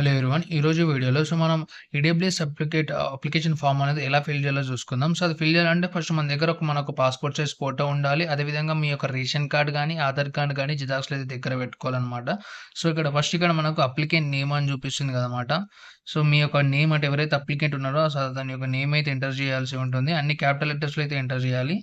Hello everyone ఈరోజు వీడియోలో so మనం ఈడబ్ల్యూఎస్ అప్లికేట్ అప్లికేషన్ ఫామ్ అనేది ఎలా ఫిల్ చేయాలో చూసుకుందాం. సో అది ఫిల్ చేయాలంటే ఫస్ట్ మన దగ్గర ఒక మనకు పాస్‌పోర్ట్ సైజ్ ఫోటో ఉండాలి. అదేవిధంగా మీ యొక్క రేషన్ కార్డ్ కానీ ఆధార్ కార్డ్ కానీ జిదాక్స్లు అయితే దగ్గర పెట్టుకోవాలన్నమాట సో ఇక్కడ ఫస్ట్ ఇక్కడ మనకు అప్లికెంట్ నేమ్ అని చూపిస్తుంది కదనమాట. సో మీ యొక్క నేమ్ అంటే ఎవరైతే అప్లికెంట్ ఉన్నారో సో దాని యొక్క నేమ్ అయితే ఎంటర్ చేయాల్సి ఉంటుంది. అన్ని క్యాపిటల్ లెటర్స్‌లో అయితే ఎంటర్ చేయాలి.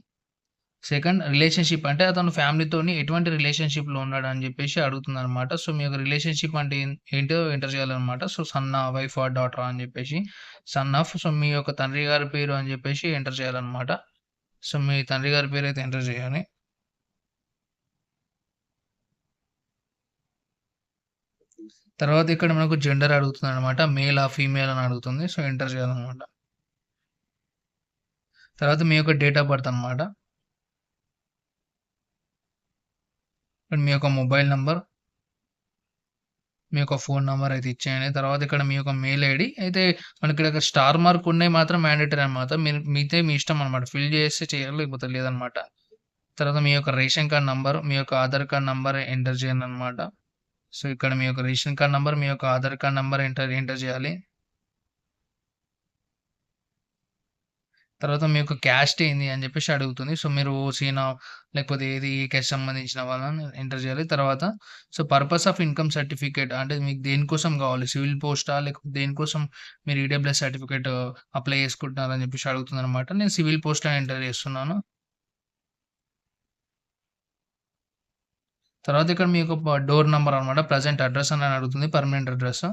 సెకండ్ రిలేషన్‌షిప్ అంటే అతను ఫ్యామిలీతో ఎటువంటి రిలేషన్‌షిప్‌లో ఉన్నాడు అని చెప్పేసి అడుగుతుందనమాట. సో మీ యొక్క రిలేషన్‌షిప్ అంటే ఏంటో ఎంటర్ చేయాలనమాట. సో సన్నా, వైఫా, డాటర్ అని చెప్పేసి. సన్ ఆఫ్ సో మీ యొక్క తండ్రి గారి పేరు అని చెప్పేసి ఎంటర్ చేయాలన్నమాట సో మీ తండ్రి గారి పేరు అయితే ఎంటర్ చేయాలి. తర్వాత ఇక్కడ మనకు జెండర్ అడుగుతుందనమాట. ఆ ఫీమేల్ అని అడుగుతుంది. సో ఎంటర్ చేయాలన్నమాట తర్వాత మీ యొక్క డేట్ ఆఫ్ బర్త్ అనమాట. అండ్ మీ యొక్క మొబైల్ నంబర్. మీ యొక్క ఫోన్ నెంబర్ అయితే ఇచ్చేయండి. తర్వాత ఇక్కడ మీ యొక్క మెయిల్ ఐడి అయితే మనకి ఇక్కడ స్టార్ మార్క్ ఉన్నాయి మాత్రం మ్యాండేటరీ అనమాట. మీరు మిగతాయి మీ ఇష్టం అనమాట. ఫిల్ చేస్తే చేయాలి లేకపోతే లేదనమాట. తర్వాత మీ యొక్క రేషన్ కార్డ్ నంబర్, మీ యొక్క ఆధార్ కార్డ్ నంబర్ ఎంటర్ చేయాలనమాట. సో ఇక్కడ మీ యొక్క రేషన్ కార్డ్ నంబర్, మీ యొక్క Aadhaar card number enter enter చేయాలి. తర్వాత మీ యొక్క క్యాస్ట్ ఏంది అని చెప్పేసి అడుగుతుంది. సో మీరు ఓసీనా లేకపోతే ఏది ఏ క్యాస్ట్ సంబంధించిన వాళ్ళని ఎంటర్ చేయాలి. తర్వాత so purpose of income certificate అంటే మీకు దేనికోసం కావాలి? సివిల్ పోస్టా? లేకపోతే దేనికోసం మీరు ఈడబ్ల్యూఎస్ సర్టిఫికేట్ uh, అప్లై చేసుకుంటున్నారని చెప్పేసి అడుగుతుందనమాట. నేను సివిల్ పోస్ట్ అని ఎంటర్ చేస్తున్నాను. తర్వాత ఇక్కడ మీ యొక్క డోర్ నెంబర్ అనమాట. ప్రెజెంట్ అడ్రస్ అని అడుగుతుంది. పర్మనెంట్ అడ్రస్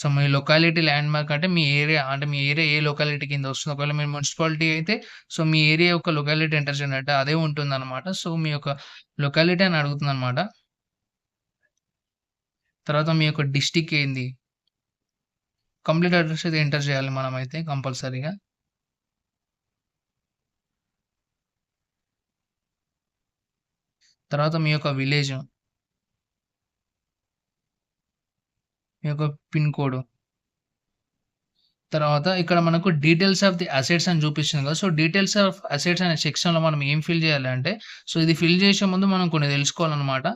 సో మీ లొకాలిటీ ల్యాండ్ మార్క్ అంటే మీ ఏరియా అంటే మీ ఏరియా ఏ లొకాలిటీ కింద వస్తుంది ఒకవేళ మీరు మున్సిపాలిటీ అయితే సో మీ ఏరియా యొక్క లొకాలిటీ ఎంటర్ చేయండి. అదే అదే ఉంటుందనమాట. సో మీ యొక్క లొకాలిటీ అని అడుగుతుందనమాట. తర్వాత మీ యొక్క డిస్టిక్ ఏంది? కంప్లీట్ అడ్రస్ అయితే ఎంటర్ చేయాలి మనమైతే కంపల్సరీగా. తర్వాత మీ యొక్క విలేజ్. ఈ యొక్క పిన్ కోడ్. తర్వాత ఇక్కడ మనకు డీటెయిల్స్ ఆఫ్ ది అసెట్స్ అని చూపిస్తుంది కదా! సో డీటెయిల్స్ ఆఫ్ అసెట్స్ అనే సెక్షన్‌లో మనం ఏం ఫిల్ చేయాలి అంటే సో ఇది ఫిల్ చేసే ముందు మనం కొన్ని తెలుసుకోవాలన్నమాట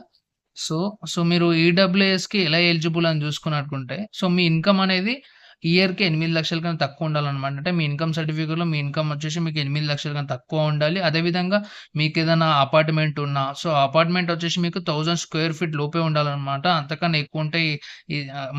సో సో మీరు ఈడబ్ల్యూఎస్‌కి ఎలా ఎలిజిబుల్ అని చూసుకున్నట్టుకుంటే సో మీ ఇన్‌కమ్ అనేది ఇయర్‌కి 8,00,000 కన్నా తక్కువ ఉండాలనమాట. అంటే మీ ఇన్‌కమ్ సర్టిఫికేట్‌లో మీ ఇన్‌కమ్ వచ్చేసి మీకు 8,00,000 కన్నా తక్కువ ఉండాలి. అదేవిధంగా ఏదైనా అపార్ట్‌మెంట్ ఉన్నా సో అపార్ట్‌మెంట్ వచ్చేసి మీకు థౌజండ్ స్క్వేర్ ఫీట్ లోపే ఉండాలన్నమాట అంతకన్నా ఎక్కువ ఉంటే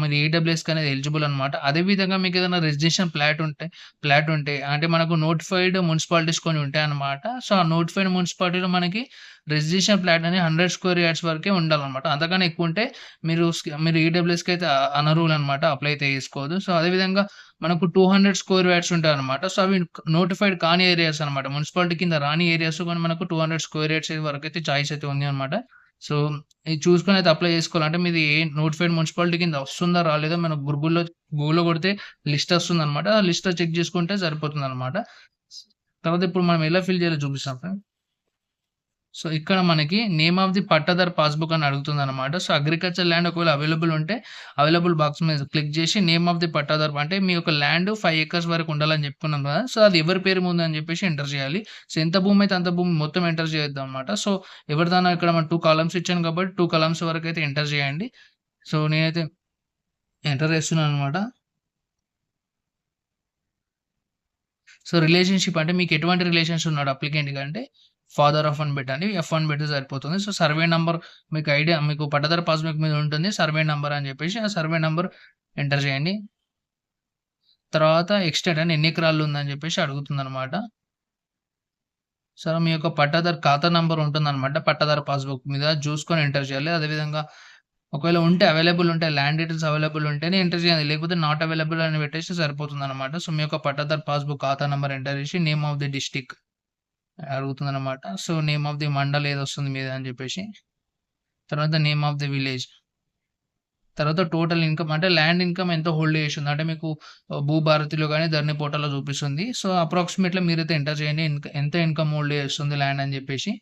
మరి ఈడబ్ల్యూఎస్‌కి అనేది ఎలిజిబుల్ అనమాట. అదేవిధంగా ఏదైనా రెసిడెన్షియల్ ఫ్లాట్ ఉంటే ఫ్లాట్ ఉంటే అంటే మనకు నోటిఫైడ్ మున్సిపాలిటీస్ కొన్ని ఉంటాయి అనమాట సో ఆ నోటిఫైడ్ మున్సిపాలిటీలో మనకి రెసిడెన్షియల్ ఫ్లాట్ అనేది 100 స్క్వేర్ యార్డ్స్ వరకే ఉండాలన్నమాట అంతకన్నా ఎక్కువ ఉంటే మీరు మీరు ఈడబ్ల్యూఎస్‌కి అయితే అనరూల్ అనర్హులనమాట. అప్లై అయితే చేసుకోవద్దు. సో అదేవిధంగా మనకు 200 స్క్వేర్ యార్డ్స్ ఉంటాయన్నమాట. సో అవి నోటిఫైడ్ కాని ఏరియాస్ అనమాట. మున్సిపాలిటీ కింద రాని ఏరియాస్ కానీ మనకు 200 స్క్వేర్ యార్డ్స్ వరకైతే చాయిస్ అయితే ఉంది అనమాట. సో ఇది చూసుకొని అయితే అప్లై చేసుకోవాలంటే మీది ఏ నోటిఫైడ్ మున్సిపాలిటీ కింద వస్తుందా? రాలేదా? మనకు గూగుల్‌లో గూగుల్‌లో కొడితే లిస్ట్ వస్తుందనమాట. ఆ లిస్ట్ చెక్ చేసుకుంటే సరిపోతుందనమాట. తర్వాత ఇప్పుడు మనం ఎలా ఫిల్ చేయాలో చూపిస్తాం ఫ్రెండ్. సో ఇక్కడ మనకి నేమ్ ఆఫ్ ది పట్టాదారు పాస్‌బుక్ అని అడుగుతుందనమాట. సో అగ్రికల్చర్ ల్యాండ్ ఒకవేళ అవైలబుల్ ఉంటే అవైలబుల్ బాక్స్ మీద క్లిక్ చేసి నేమ్ ఆఫ్ ది పట్టాదారు అంటే మీ యొక్క ల్యాండ్ ఫైవ్ ఎకర్స్ వరకు ఉండాలని చెప్పుకున్నాం కదా! సో అది ఎవరి పేరు మీద అని చెప్పేసి ఎంటర్ చేయాలి. సో ఎంత భూమి అయితే అంత భూమి మొత్తం ఎంటర్ చేయొద్దనమాట. సో ఎవరిదైనా ఇక్కడ మనం టూ కాలమ్స్ ఇచ్చాను కాబట్టి టూ కాలమ్స్ వరకు అయితే ఎంటర్ చేయండి. సో నేనైతే ఎంటర్ చేస్తున్నాను అనమాట సో రిలేషన్‌షిప్ అంటే మీకు ఎటువంటి రిలేషన్స్ ఉన్నాడు అప్లికెంట్‌కి అంటే ఫాదర్ ఆఫ్ అని పెట్టండి. ఎఫ్ అని పెడితే సరిపోతుంది. సో సర్వే నెంబర్ మీకు ఐడియా మీకు పట్టాదారు పాస్‌బుక్ మీద ఉంటుంది. సర్వే నెంబర్ అని చెప్పేసి ఆ సర్వే నెంబర్ ఎంటర్ చేయండి. తర్వాత ఎక్స్‌టెంట్ అని ఎన్ని ఎకరాలు ఉందని చెప్పేసి అడుగుతుందనమాట. సో మీ యొక్క పట్టాదారు ఖాతా నంబర్ ఉంటుందన్నమాట పట్టాదారు పాస్‌బుక్ మీద చూసుకొని ఎంటర్ చేయాలి. అదేవిధంగా ఒకవేళ ఉంటే అవైలబుల్ ఉంటే ల్యాండ్ డీటెయిల్స్ అవైలబుల్ ఉంటేనే ఎంటర్ చేయాలి. లేకపోతే నాట్ అవైలబుల్ అని పెట్టేసి సరిపోతుందనమాట. సో మీ యొక్క పట్టాదారు పాస్‌బుక్ ఖాతా నెంబర్ ఎంటర్ చేసి నేమ్ ఆఫ్ ది డిస్టిక్ అడుగుతుంది అనమాట so name of the mandal ఏదొస్తుంది మీద అని చెప్పేసి. తర్వాత నేమ్ ఆఫ్ ది విలేజ్. తర్వాత టోటల్ ఇన్‌కమ్ అంటే ల్యాండ్ ఇన్‌కమ్ ఎంత హోల్డ్ చేసింది. అంటే మీకు భూభారతిలో కానీ ధరణి పోర్టల్‌లో చూపిస్తుంది. సో అప్రాక్సిమేట్‌లీ మీరైతే ఎంటర్ చేయండి. ఇన్‌క ఎంత ఇన్‌కమ్ హోల్డ్ చేస్తుంది ల్యాండ్ అని చెప్పేసి.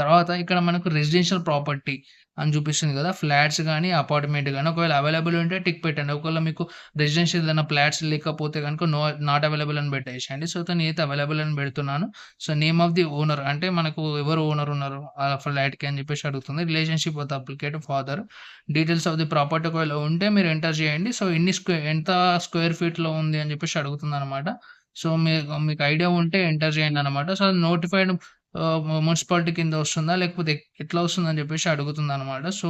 తర్వాత ఇక్కడ మనకు రెసిడెన్షియల్ ప్రాపర్టీ అని చూపిస్తుంది కదా! ఫ్లాట్స్ కానీ అపార్ట్‌మెంట్ కానీ ఒకవేళ అవైలబుల్ ఉంటే టిక్ పెట్టండి. ఒకవేళ మీకు రెసిడెన్షియల్ ఏదైనా ఫ్లాట్స్ లేకపోతే కనుక నో నాట్ అవైలబుల్ అని పెట్టేసేయండి. సో, నేనైతే అవైలబుల్ అని పెడుతున్నాను. So, name of the owner అంటే మనకు ఎవరు ఓనర్ ఉన్నారు ఆ ఫ్లాట్‌కి అని చెప్పేసి అడుగుతుంది. Relationship with applicant father. Details of the property ఒకవేళ ఉంటే మీరు ఎంటర్ చేయండి. సో, ఎన్ని స్క్వే ఎంత స్క్వేర్ ఫీట్‌లో ఉంది అని చెప్పేసి అడుగుతుందనమాట. సో, మీకు మీకు ఐడియా ఉంటే ఎంటర్ చేయండనమాట. సో, నోటిఫైడ్ మున్సిపాలిటీ కింద వస్తుందా? లేకపోతే ఎట్లా వస్తుందని చెప్పేసి అడుగుతుందనమాట. సో,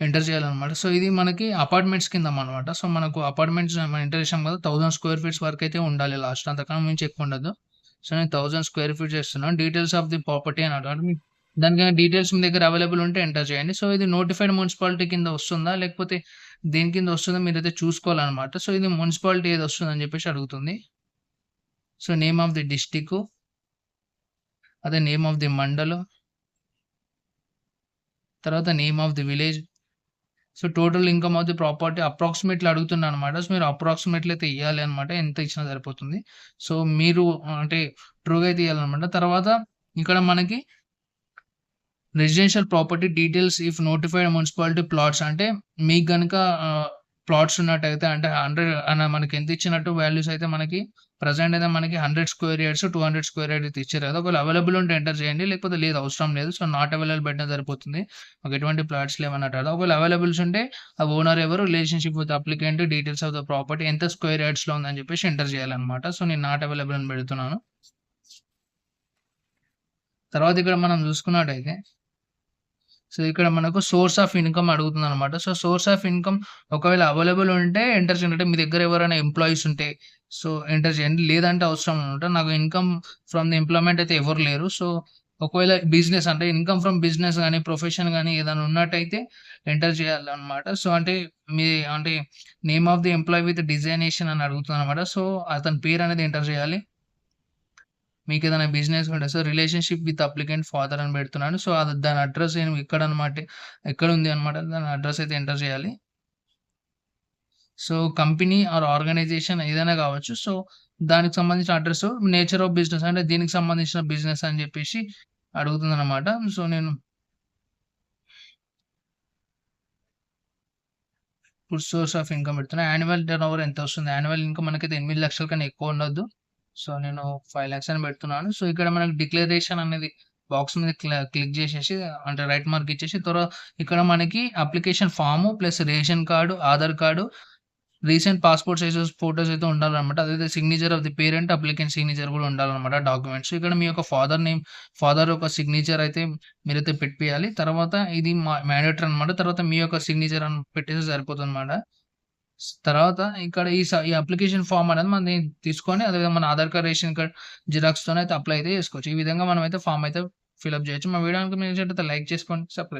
ఎంటర్ చేయాలన్నమాట సో, ఇది మనకి అపార్ట్‌మెంట్స్ కింద అనమాట సో, మనకు అపార్ట్‌మెంట్స్ మనం ఎంటర్ చేసాం కదా! థౌసండ్ స్క్వేర్ ఫీట్స్ వరకు అయితే ఉండాలి లాస్ట్. అంతకన్నా మించి ఎక్కువ ఉండదు. సో, నేను థౌసండ్ స్క్వేర్ ఫీట్ చేస్తున్నాను. డీటెయిల్స్ ఆఫ్ ది ప్రాపర్టీ అని దానికైనా డీటెయిల్స్ మీ దగ్గర అవైలబుల్ ఉంటే ఎంటర్ చేయండి. సో, ఇది నోటిఫైడ్ మున్సిపాలిటీ కింద వస్తుందా? లేకపోతే దేని కింద వస్తుందో మీరైతే చూసుకోవాలన్నమాట సో, ఇది మున్సిపాలిటీ ఏది వస్తుందని చెప్పేసి అడుగుతుంది. So, name of the district. అదే నేమ్ ఆఫ్ ది మండల్. తర్వాత name of the village. So, total income of the property approximately అడుగుతున్నాననమాట. So, మీరు అప్రాక్సిమేట్‌లీ అయితే ఇయ్యాలి అనమాట. ఎంత ఇచ్చినా సరిపోతుంది. సో, మీరు అంటే ట్రూగా అయితే ఇవ్వాలన్నమాట తర్వాత ఇక్కడ మనకి residential property details if notified municipality plots అంటే మీకు కనుక ప్లాట్స్ ఉన్నట్టయితే అంటే హండ్రెడ్ మనకి ఎంత ఇచ్చినట్టు వాల్యూస్ అయితే మనకి ప్రజెంట్ అయితే మనకి 100 స్క్వేర్ యార్డ్స్, 200 స్క్వేర్ యార్డ్ ఇచ్చారు కదా! ఒకవేళ అవైలబుల్ ఉంటే ఎంటర్ చేయండి. లేకపోతే లేదు అవసరం లేదు. సో, నాట్ అవైలబుల్ పెట్టినా సరిపోతుంది. మాకు ఎటువంటి ప్లాట్స్ లేవన్నట్టు కదా! ఒకవేళ అవైలబుల్స్ ఉంటే ఆ ఓనర్ ఎవరు, relationship with applicant, details of the property ఎంత స్క్వేర్ యార్డ్స్‌లో ఉందని చెప్పేసి ఎంటర్ చేయాలన్నమాట సో, నేను నాట్ అవైలబుల్ అని పెడుతున్నాను. తర్వాత ఇక్కడ మనం చూసుకున్నట్టయితే సో, ఇక్కడ మనకు సోర్స్ ఆఫ్ ఇన్‌కమ్ అడుగుతుందనమాట. సో, సోర్స్ ఆఫ్ ఇన్‌కమ్ ఒకవేళ అవైలబుల్ ఉంటే ఎంటర్ చేయండి. అంటే మీ దగ్గర ఎవరైనా ఎంప్లాయీస్ ఉంటే సో, ఎంటర్ చేయండి. లేదంటే అవసరం అనమాట. నాకు ఇన్‌కమ్ ఫ్రమ్ ది ఎంప్లాయ్‌మెంట్ అయితే ఎవరు లేరు. సో, ఒకవేళ బిజినెస్ అంటే ఇన్‌కమ్ ఫ్రమ్ బిజినెస్ కానీ ప్రొఫెషన్ కానీ ఏదైనా ఉన్నట్టయితే ఎంటర్ చేయాలన్నమాట సో, అంటే మీ అంటే name of the employee with designation అని అడుగుతుందనమాట. సో, అతని పేరు అనేది ఎంటర్ చేయాలి. మీకు ఏదైనా బిజినెస్ ఉంటే so, relationship with applicant father అని పెడుతున్నాను. సో, అది దాని అడ్రెస్ ఏమి ఎక్కడ ఉంది అనమాట. దాని అడ్రస్ అయితే ఎంటర్ చేయాలి. సో, కంపెనీ ఆర్ ఆర్గనైజేషన్ ఏదైనా కావచ్చు. సో, దానికి సంబంధించిన అడ్రస్ నేచర్ ఆఫ్ బిజినెస్ అంటే దీనికి సంబంధించిన బిజినెస్ అని చెప్పేసి అడుగుతుందనమాట. సో, నేను ఇప్పుడు సోర్స్ ఆఫ్ ఇన్‌కమ్ పెడుతున్నా. యాన్యువల్ టర్నోవర్ ఎంత వస్తుంది? యాన్యువల్ ఇన్‌కమ్ మనకైతే 8,00,000 కన్నా ఎక్కువ ఉండొద్దు. సో, నేను 5,00,000 అని పెడుతున్నాను. సో, ఇక్కడ మనకు డిక్లరేషన్ అనేది బాక్స్ మీద క్లిక్ చేసేసి అంటే రైట్ మార్క్ ఇచ్చేసి తర్వాత ఇక్కడ మనకి application form plus ration card Aadhaar card recent passport sizes photos అయితే ఉండాలన్నమాట అదైతే signature of the parent, applicant signature కూడా ఉండాలన్నమాట డాక్యుమెంట్స్. ఇక్కడ మీ యొక్క ఫాదర్ నేమ్, ఫాదర్ యొక్క సిగ్నేచర్ అయితే మీరైతే పెట్టిపియాలి. తర్వాత ఇది మా మ్యాండేటరీ అనమాట. తర్వాత మీ యొక్క సిగ్నేచర్ అని పెట్టేస్తే సరిపోతుంది అనమాట తర్వాత ఇక్కడ ఈ స ఈ అప్లికేషన్ ఫార్మ్ అనేది మనం తీసుకొని అదేవిధంగా మన ఆధార్ కార్డ్, రేషన్ కార్డ్ జిరాక్స్‌తోనైతే అప్లై అయితే చేసుకోవచ్చు. ఈ విధంగా మనం అయితే ఫామ్ అయితే ఫిలప్ చేయొచ్చు. మా వీడియో మీకు లైక్ చేసుకోండి. సబ్‌స్క్రైబ్